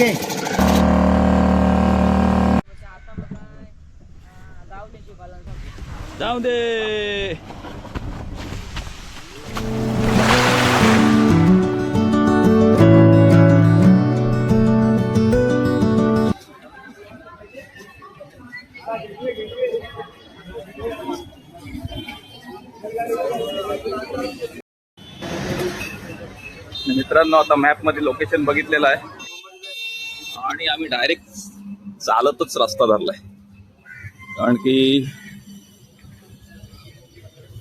Okay. जाऊ दे. मित्रांनो आता मॅपमध्ये लोकेशन बघितलेलं आहे. आणि आम्ही डायरेक्ट चालतच रस्ता धरलाय. कारण की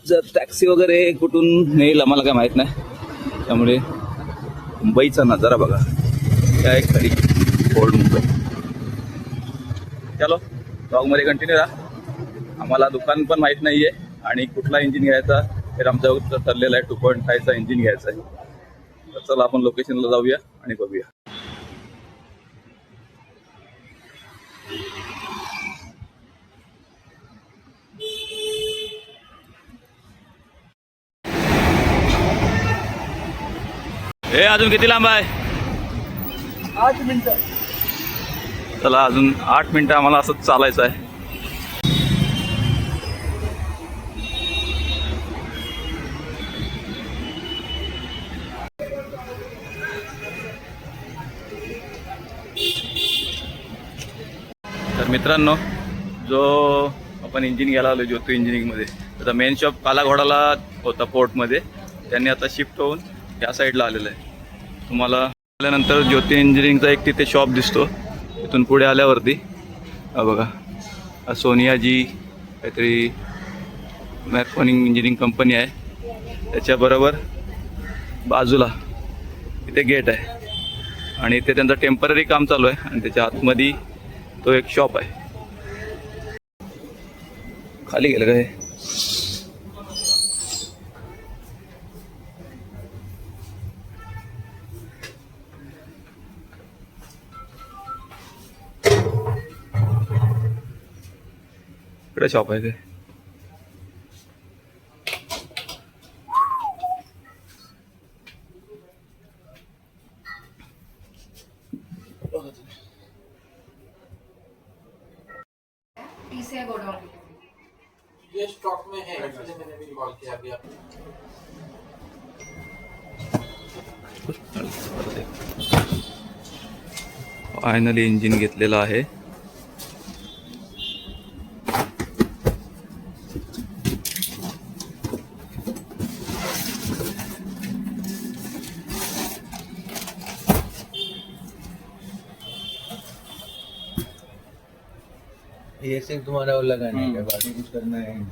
जर टॅक्सी वगैरे कुठून नेईल आम्हाला काय माहीत नाही. त्यामुळे मुंबईचा नजारा बघा. काय खरी ओल्ड मुंबई. चलो ब्लॉगमध्ये कंटिन्यू राहा. आम्हाला दुकान पण माहीत नाही आहे आणि कुठला इंजिन घ्यायचा तर आमच्या ठरलेलं आहे. टू पॉईंट फायचा इंजिन घ्यायचा आहे. तर चला आपण लोकेशनला जाऊया आणि बघूया. हे अजून किती लांब आहे? आठ मिनिटं. चला अजून आठ मिनिटं आम्हाला असंच चालायचं आहे. तर मित्रांनो जो आपण इंजिन घ्यायला आलो ज्योती इंजिनिअरिंगमध्ये त्याचा मेन शॉप कालाघोडाला होता पोर्टमध्ये त्यांनी आता शिफ्ट होऊन या साईडला आलेलं आहे. तुम्हाला आल्यानंतर ज्योती इंजिनिअरिंगचा एक तिथे शॉप दिसतो. तिथून पुढे आल्यावरती. बघा. सोनियाजी काहीतरी मॅकॉनिंग इंजिनिअरिंग कंपनी आहे. त्याच्याबरोबर बाजूला इथे गेट आहे. आणि इथे त्यांचं टेंपररी काम चालू आहे. आणि त्याच्या आतमध्ये तो एक शॉप आहे. खाली गेलं का हे? इकडे शॉप आहे ये स्टॉक में है इसलिए मैंने भी कॉल किया अभी आप फायनली इंजिन घेतलेलं आहे. ये सिर्फ तुम्हारा वो लगाने का? बाकी कुछ करना है नहीं.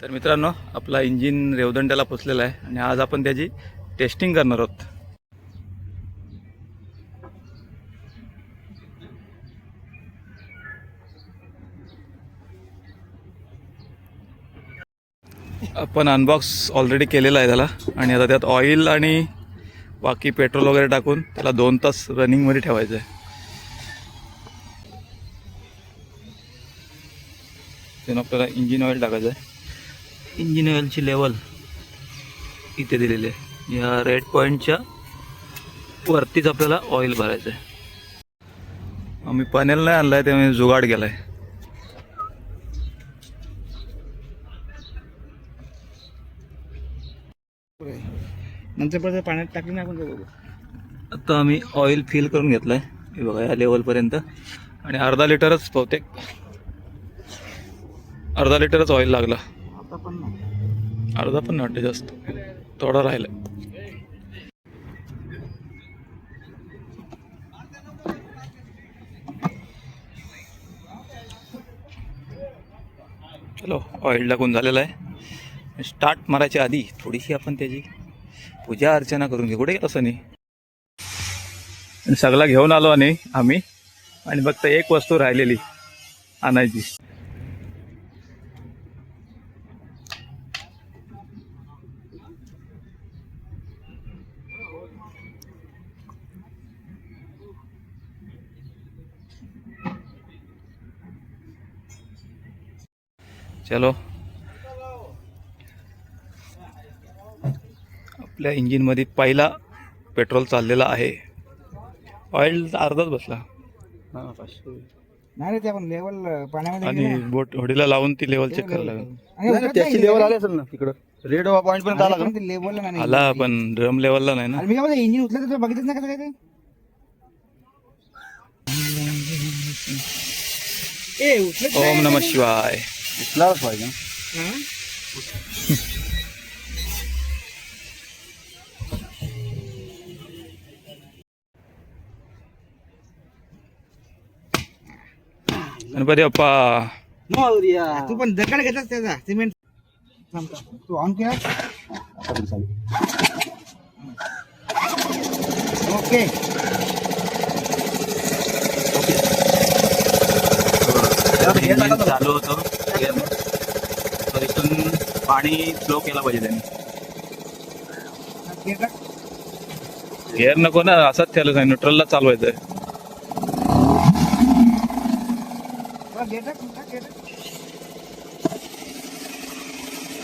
तर मित्रांनो आपला इंजिन रेवदंड्याला पोचलेला आहे आणि आज आपण त्याची टेस्टिंग करणार आहोत. आपण अनबॉक्स ऑलरेडी केलेला आहे त्याला. आणि आता त्यात ऑइल आणि बाकी पेट्रोल वगैरे टाकून त्याला दोन तास रनिंगमध्ये ठेवायचं आहे त्यानं आपल्याला इंजिन ऑइल टाकायचं आहे इंजिन ऑइलची लेवल इथे दिलेली आहे. या रेड पॉईंटच्या वरतीच आपल्याला ऑइल भरायचं आहे आम्ही पनेल नाही आणलाय त्यामुळे जुगाड गेलाय नंतर परत पाण्यात टाकली ना आपण ते बघू आता आम्ही ऑइल फिल करून घेतलंय. हे बघा या लेवलपर्यंत आणि अर्धा लिटरच बहुतेक. अर्धा लिटरच ऑइल लागला. अर्धा पण वाटतं जास्त. थोडा राहिला. चलो ऑइल टाकून झालेलं आहे. स्टार्ट मारायच्या आधी थोडीशी आपण त्याची पूजा अर्चना करून घेऊ कुठे गेलो सनी? सगळा घेऊन आलो आणि आम्ही. आणि फक्त एक वस्तू राहिलेली आणायची. चलो. आपल्या इंजिनमध्ये पहिला पेट्रोल चाललेला आहे. ऑइल अर्धाच बसला. हां पाचशे. नाही रे ते आपण लेवल पाण्यामध्ये आणि बोट होडीला लावून ती लेवल चेक करायला लागेल. त्याची लेवल आले असेल ना तिकडं. रेड पॉईंट पण आला का? लेवल नाही आला पण ड्रम लेवलला नाही ना. आणि मी काय इंजिन उचलत तर नाही कसं काय ते? ए उचलत ओम नम शिवाय. दिसलाच पाहिजे ना. गणपती बाप्पा. तू पण दगड घेतलास त्याचा सिमेंट. तू ऑन केला? ओके. चालू होतं तर इथून पाणी फ्लो केला पाहिजे त्यांनी गेअर नको ना असाच ठेवलं नाही न्यूट्रलला चालवायचं गेला गेला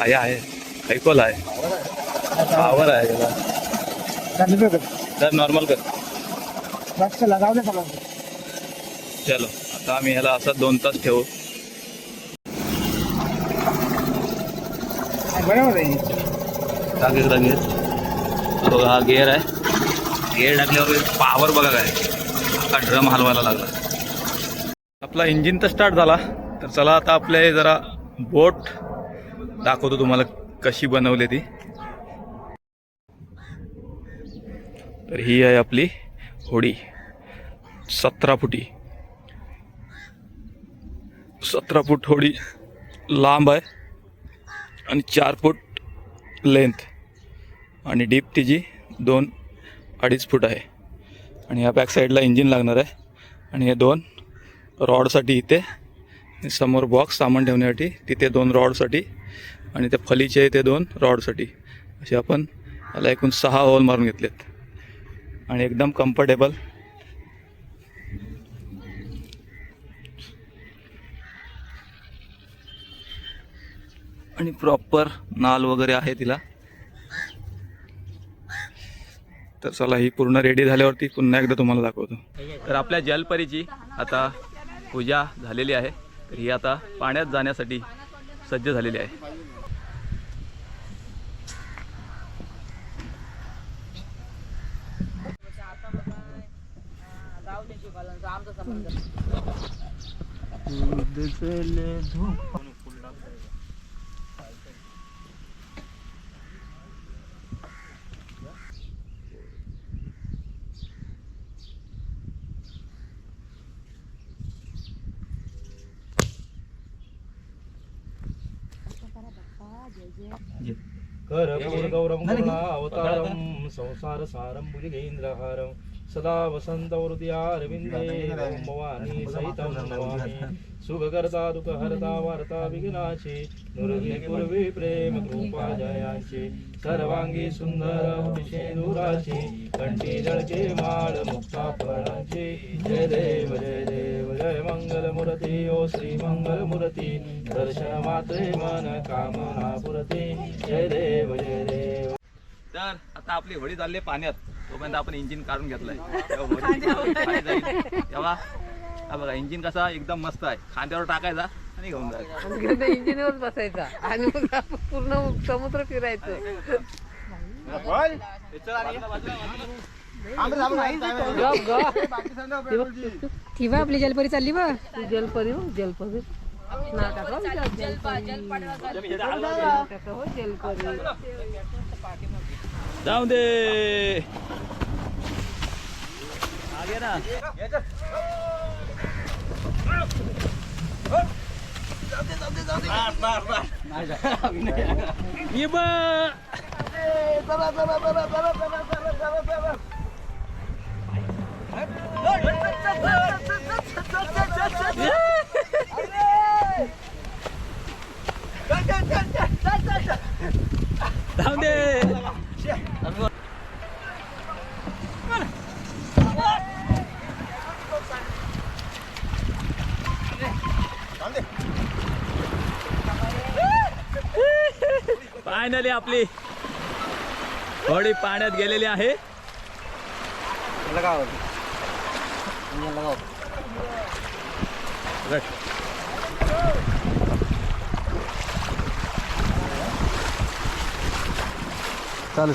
आहे आहे. ऐकवलं आहे. पावर आहे त्याला तर नॉर्मल कर. चलो आता आम्ही ह्याला असं दोन तास ठेवू. बरोबर आहे. टाकेच लागेल बघा हा गेअर आहे. गेअर टाकल्यावर पावर बघा काय. आता ड्रम हलवायला लागला. आपला इंजिन तर स्टार्ट झाला. तर चला आता आपल्या हे जरा बोट दाखवतो तुम्हाला कशी बनवली ती. तर ही आहे आपली होडी सतरा फुटी. सतरा फूट होडी लांब आहे आणि चार फूट लेंथ. आणि डीप तिची दोन अडीच फूट आहे. आणि या बॅक साईडला इंजिन लागणार आहे. आणि हे दोन रॉडसाठी इथे समोर बॉक्स सामान ठेवण्यासाठी तिथे दोन रॉडसाठी आणि ते फलीचे ते दोन रॉडसाठी असे आपण याला एकूण सहा होल मारून घेतलेत. आणि एकदम कम्फर्टेबल आणि प्रॉपर नाल वगैरे आहे तिला. तर चला ही पूर्ण रेडी झाल्यावरती पुन्हा एकदा तुम्हाला दाखवतो. तर आपल्या जलपरीची आता पूजा झालेली आहे. तर ही आता पाण्यात जाण्यासाठी सज्ज झालेली आहे. करपूर्गौरं करुणावतारं संसारसारं भुजगेन्द्रहारं सदा वसन्तवृद्यारविन्दे ॐ भवानी सहितं नमामि सुखकर्ता दुःखहर्ता वार्ता विघ्नाचे नुरवी पूर्वी प्रेम कृपा जयांचे सर्वांगी सुंदर विषेदुराचे कंठी जळके माळ मुक्ता फळांचे जय देव जय देव जय मंगल मूर्ती ओ श्री मंगल मूर्ती दर्शन मात्रे मन कामना पुरते जय देव जय देव तर आता आपली होडी चालली आहे पाण्यात. तोपर्यंत आपण इंजिन काढून घेतलंय. तेव्हा हा बघा इंजिन कसा एकदम मस्त आहे. खांद्यावर टाकायचा आणि घेऊन जायचा इंजिनवर बसायचा. आणि मग आपण पूर्ण समुद्र फिरायचं. आपली जलपरी चालली बा जलपरी जलपरी. जलपरी. जाऊ दे आगे ना ये बा। जाऊ दे फायनली आपली. होडी पाण्यात गेलेली आहे. लगाव. लगाव चालू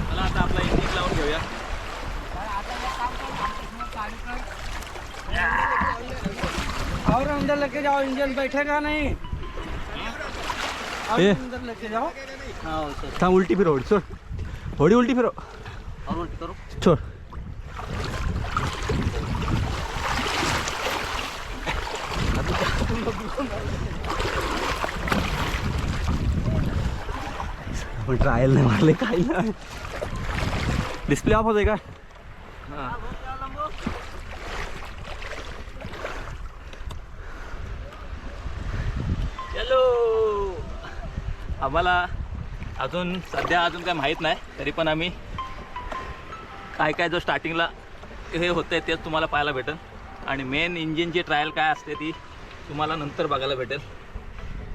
मला आता आपला इंजिन लावून घेऊया. और अंदर लेके जाओ इंजन बैठेगा नहीं. हाँ, था उल्टी फिर होड़ी छोड़ होड़ी उल्टी फिरो। और उल्टी करो। छोड़ ट्रायल नहीं मार ले डिस्प्ले ऑफ़ हो जाएगा। हाँ। आम्हाला अजून सध्या अजून काय माहीत नाही तरी पण आम्ही काय काय जो स्टार्टिंगला हे होतं आहे तेच तुम्हाला पाहायला भेटेल. आणि मेन इंजिनची ट्रायल काय असते ती तुम्हाला नंतर बघायला भेटेल.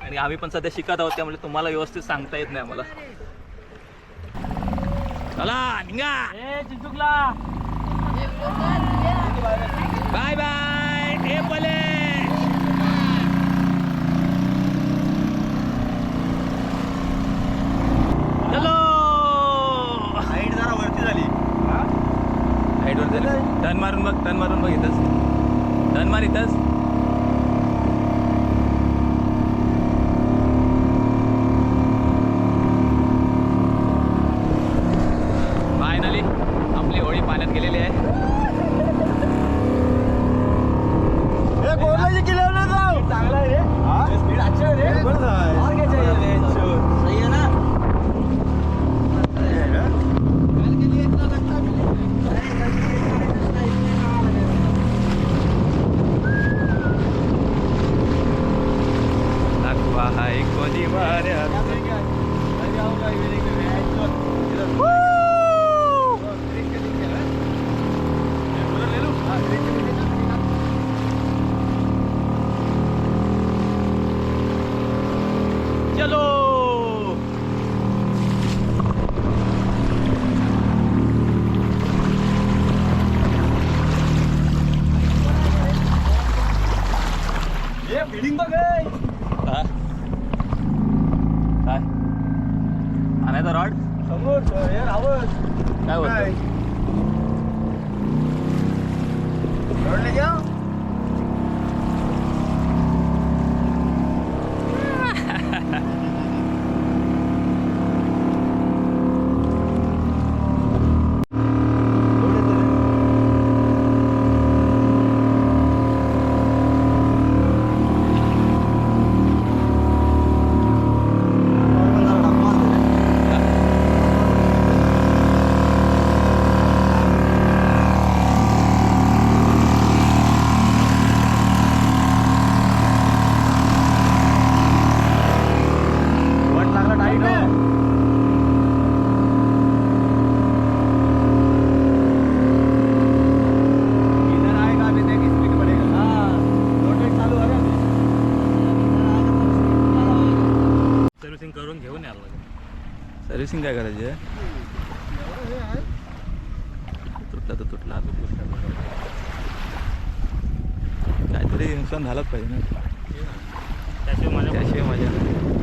आणि आम्ही पण सध्या शिकत आहोत त्यामुळे तुम्हाला व्यवस्थित सांगता येत नाही आम्हाला. चला निघा. बाय बाय हे पले चलो हाईट जरा वरती झाली हाईटवर झाली टर्न मारून बघ टर्न मारून बघ इथंच. टर्न मार इथंच. सर्व्हिसिंग काय करायची आहे तुटला तर तुटला आता तुटला. काहीतरी नुकसान झालंच पाहिजे ना. त्याशिवाय माझ्या